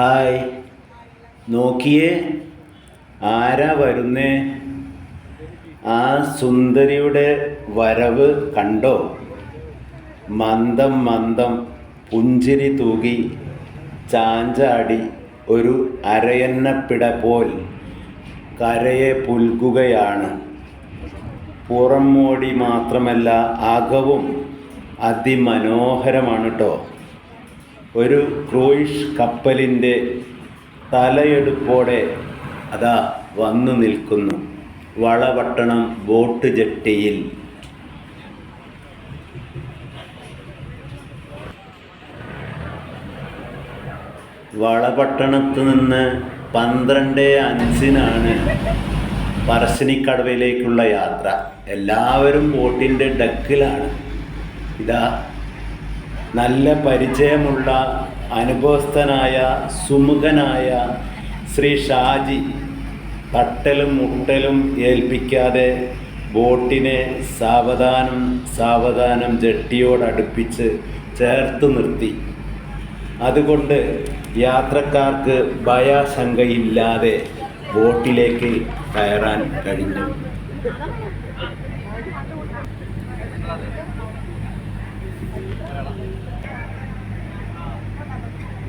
Hi. നോക്കിയേ ആരാ വരുന്നേ? ആ സുന്ദരിയുടെ വരവ് കണ്ടോ? മന്ദം മന്ദം പുഞ്ചിരി തൂകി ചാഞ്ചാടി ഒരു അരയന്നപ്പിട പോൽ കരയെ പുൽകുകയാണ്. പുറം മോടി മാത്രമല്ല അകവും അതിമനോഹരമാണ് കേട്ടോ ഒരു ക്രൂയിഷ് കപ്പലിന്റെ തലയെടുപ്പോടെ അതാ വന്നു നിൽക്കുന്നു. വളപട്ടണം ബോട്ട് ജെട്ടിയിൽ. വളപട്ടണത്ത് നിന്ന് പന്ത്രണ്ട് അഞ്ചിനാണ് പറശ്ശിനിക്കടവിലേക്കുള്ള യാത്ര. എല്ലാവരും ബോട്ടിന്റെ ഡക്കിലാണ്. ഇതാ നല്ല പരിചയമുള്ള അനുഭവസ്ഥനായ സുമുഖനായ ശ്രീ ഷാജി തട്ടലും മുട്ടലും ഏൽപ്പിക്കാതെ ബോട്ടിനെ സാവധാനം സാവധാനം ജട്ടിയോടടുപ്പിച്ച് ചേർത്ത് നിർത്തി. അതുകൊണ്ട് യാത്രക്കാർക്ക് ഭയാശങ്കയില്ലാതെ ബോട്ടിലേക്ക് കയറാൻ കഴിഞ്ഞു.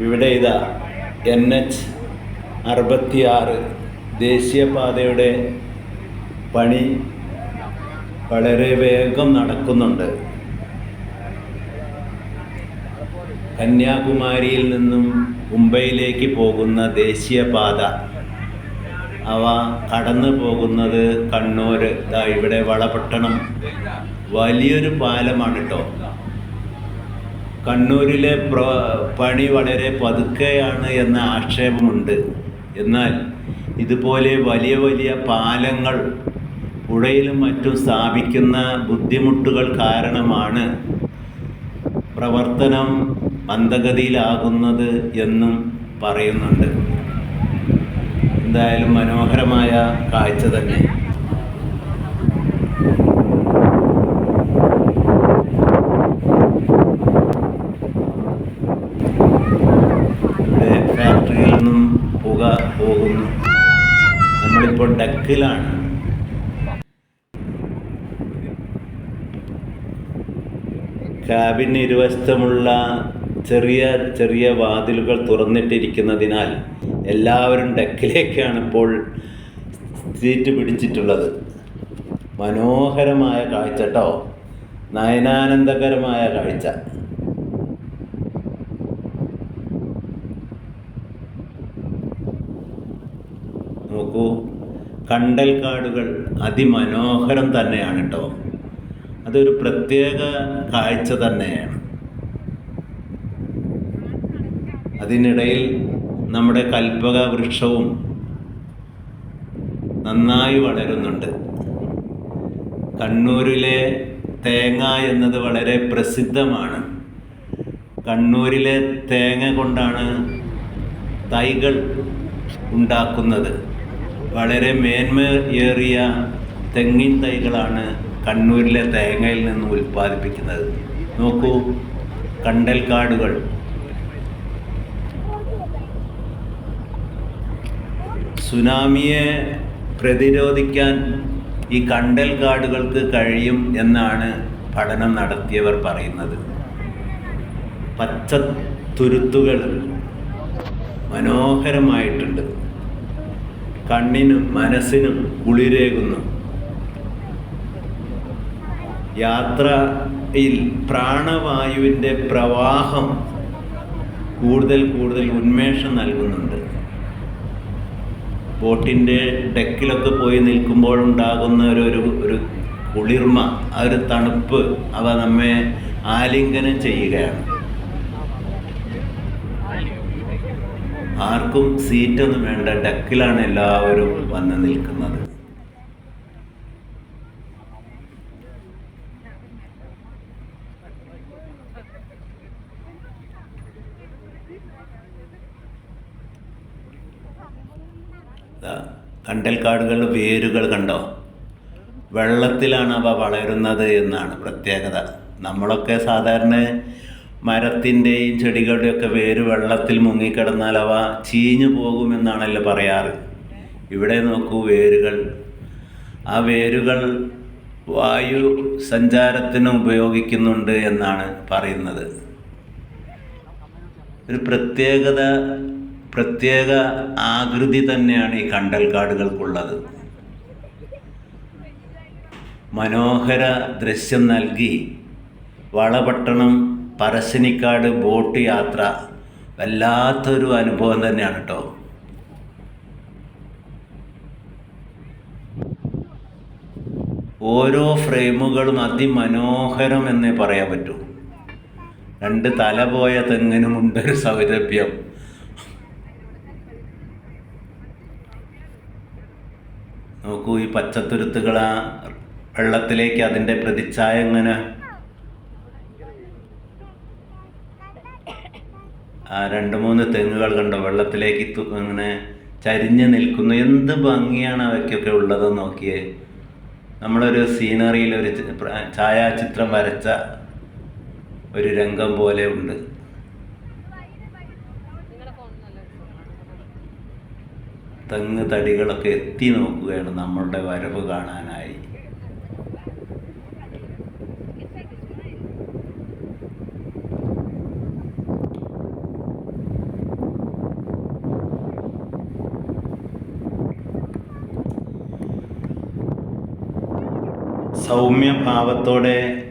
ഇവിടെ ഇതാ എൻ എച്ച് അറുപത്തിയാറ് ദേശീയപാതയുടെ പണി വളരെ വേഗം നടക്കുന്നുണ്ട്. കന്യാകുമാരിയിൽ നിന്നും മുംബൈയിലേക്ക് പോകുന്ന ദേശീയപാത. അവ കടന്നു പോകുന്നത് കണ്ണൂർ ഇവിടെ വളപട്ടണം. വലിയൊരു പാലമാണ് കേട്ടോ കണ്ണൂരിലെ പണി വളരെ പതുക്കെയാണ് എന്ന ആക്ഷേപമുണ്ട്. എന്നാൽ ഇതുപോലെ വലിയ വലിയ പാലങ്ങൾ പുഴയിലും മറ്റും സ്ഥാപിക്കുന്ന ബുദ്ധിമുട്ടുകൾ കാരണമാണ് പ്രവർത്തനം മന്ദഗതിയിലാകുന്നത് എന്നും പറയുന്നുണ്ട്. എന്തായാലും മനോഹരമായ കാഴ്ച തന്നെ ഇവിടെ ഫാക്ടറിയിൽ നിന്നും പുക പോകുന്നു. നമ്മളിപ്പോൾ ഡക്കിലാണ്. ക്യാബിന് ഇരുവശത്തുമുള്ള ചെറിയ ചെറിയ വാതിലുകൾ തുറന്നിട്ടിരിക്കുന്നതിനാൽ എല്ലാവരും ഡക്കിലേക്കാണ് ഇപ്പോൾ സീറ്റ് പിടിച്ചിട്ടുള്ളത്. മനോഹരമായ കാഴ്ച കേട്ടോ നയനാനന്ദകരമായ കാഴ്ച. നോക്കൂ. കണ്ടൽക്കാടുകൾ അതിമനോഹരം തന്നെയാണ് കേട്ടോ അതൊരു പ്രത്യേക കാഴ്ച തന്നെയാണ്. അതിനിടയിൽ നമ്മുടെ കൽപ്പക വൃക്ഷവും നന്നായി വളരുന്നുണ്ട്. കണ്ണൂരിലെ തേങ്ങ എന്നത് വളരെ പ്രസിദ്ധമാണ്. കണ്ണൂരിലെ തേങ്ങ കൊണ്ടാണ് തൈകൾ ഉണ്ടാക്കുന്നത്. വളരെ മേന്മയേറിയ തെങ്ങിൻ തൈകളാണ് കണ്ണൂരിലെ തേങ്ങയിൽ നിന്ന് ഉൽപ്പാദിപ്പിക്കുന്നത്. നോക്കൂ കണ്ടൽക്കാടുകൾ സുനാമിയെ പ്രതിരോധിക്കാൻ ഈ കണ്ടൽ കാടുകൾക്ക് കഴിയും എന്നാണ് പഠനം നടത്തിയവർ പറയുന്നത്. പച്ച തുരുത്തുകൾ മനോഹരമായിട്ടുണ്ട്. കണ്ണിനും മനസ്സിനും കുളിരേകുന്നു. യാത്രയിൽ പ്രാണവായുവിന്റെ പ്രവാഹം കൂടുതൽ കൂടുതൽ ഉന്മേഷം നൽകുന്നുണ്ട്. ബോട്ടിന്റെ ഡെക്കിലൊക്കെ പോയി നിൽക്കുമ്പോഴുണ്ടാകുന്ന ഒരു ഒരു ഒരു കുളിർമ ആ ഒരു തണുപ്പ് അവ നമ്മെ ആലിംഗനം ചെയ്യുകയാണ്. ആർക്കും സീറ്റ് ഒന്നും വേണ്ട ഡക്കിലാണ് എല്ലാവരും വന്ന് നിൽക്കുന്നത്. കണ്ടൽക്കാടുകളുടെ വേരുകൾ കണ്ടോ? വെള്ളത്തിലാണ് അവ വളരുന്നത് എന്നാണ് പ്രത്യേകത. നമ്മളൊക്കെ സാധാരണ മരത്തിന്റെയും ചെടികളുടെയും ഒക്കെ വേര് വെള്ളത്തിൽ മുങ്ങിക്കിടന്നാൽ അവ ചീഞ്ഞു പോകുമെന്നാണല്ലോ പറയാറ്. ഇവിടെ നോക്കൂ വേരുകൾ. ആ വേരുകൾ വായു സഞ്ചാരത്തിന് ഉപയോഗിക്കുന്നുണ്ട് എന്നാണ് പറയുന്നത്. ഒരു പ്രത്യേകത പ്രത്യേക ആകൃതി തന്നെയാണ് ഈ കണ്ടൽക്കാടുകൾക്കുള്ളത്. മനോഹര ദൃശ്യം നൽകി വളപട്ടണം പറശ്ശിനിക്കാട് ബോട്ട് യാത്ര വല്ലാത്തൊരു അനുഭവം തന്നെയാണ് കേട്ടോ ഓരോ ഫ്രെയിമുകളും അതിമനോഹരം എന്നേ പറയാൻ പറ്റൂ. രണ്ട് തല പോയ തെങ്ങിനുമുണ്ടൊരു സൗരഭ്യം. നോക്കൂ ഈ പച്ചത്തുരുത്തുകൾ ആ വെള്ളത്തിലേക്ക് അതിന്റെ പ്രതിച്ഛായ എങ്ങനെ ആ രണ്ട് മൂന്ന് തെങ്ങുകൾ കണ്ടോ? വെള്ളത്തിലേക്ക് ഇങ്ങനെ ചരിഞ്ഞ് നിൽക്കുന്നു. എന്ത് ഭംഗിയാണ് അവയ്ക്കൊക്കെ ഉള്ളതെന്ന് നോക്കിയേ. നമ്മളൊരു സീനറിയിൽ ഒരു ഛായാചിത്രം വരച്ച ഒരു രംഗം പോലെ ഉണ്ട്. തെങ്ങ് തടികളൊക്കെ എത്തി നോക്കുകയാണ് നമ്മളുടെ വരവ് കാണാനായി. സൗമ്യഭാവത്തോടെ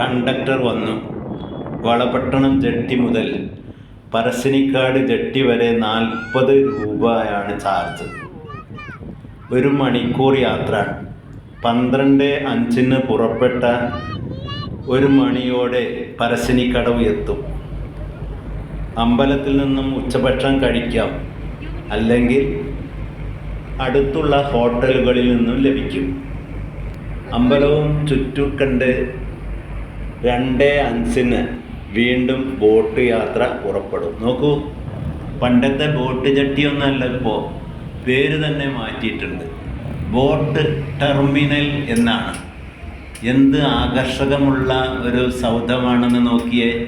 കണ്ടക്ടർ വന്നു. വളപട്ടണം ജട്ടി മുതൽ പറശ്ശിനിക്കാട് ജട്ടി വരെ നാൽപ്പത് രൂപയാണ് ചാർജ് ഒരു മണിക്കൂർ യാത്ര. പന്ത്രണ്ട് അഞ്ചിന് പുറപ്പെട്ട ഒരു മണിയോടെ പറശ്ശിനിക്കടവ് എത്തും. അമ്പലത്തിൽ നിന്നും ഉച്ചഭക്ഷണം കഴിക്കാം. അല്ലെങ്കിൽ അടുത്തുള്ള ഹോട്ടലുകളിൽ നിന്നും ലഭിക്കും. അമ്പലവും ചുറ്റും കണ്ട് രണ്ട് അഞ്ചിന് വീണ്ടും ബോട്ട് യാത്ര പുറപ്പെടും. നോക്കൂ പണ്ടത്തെ ബോട്ട് ചട്ടിയൊന്നല്ല ഇപ്പോൾ പേര് തന്നെ മാറ്റിയിട്ടുണ്ട്. ബോട്ട് ടെർമിനൽ എന്നാണ്. എന്ത് ആകർഷകമുള്ള ഒരു സൗധമാണെന്ന് നോക്കിയേ.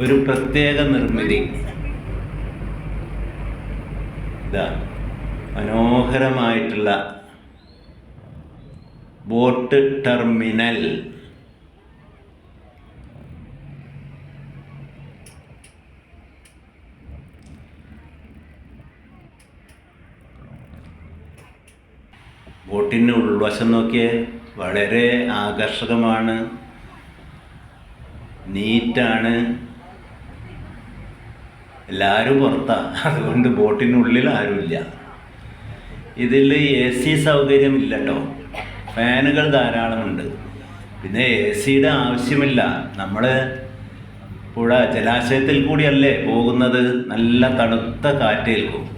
ഒരു പ്രത്യേക നിർമ്മിതി. ഇതാ മനോഹരമായിട്ടുള്ള ബോട്ട് ടെർമിനൽ. ബോട്ടിന് ഉൾവശം നോക്കിയേ വളരെ ആകർഷകമാണ്. നീറ്റാണ്. എല്ലാവരും പുറത്താണ് അതുകൊണ്ട് ബോട്ടിനുള്ളിൽ ആരുമില്ല. ഇതിൽ എ സി സൗകര്യമില്ല കേട്ടോ ഫാനുകൾ ധാരാളമുണ്ട്. പിന്നെ എ സിയുടെ ആവശ്യമില്ല. നമ്മൾ പുഴ ജലാശയത്തിൽ കൂടിയല്ലേ പോകുന്നത്? നല്ല തണുത്ത കാറ്റേൽക്കും.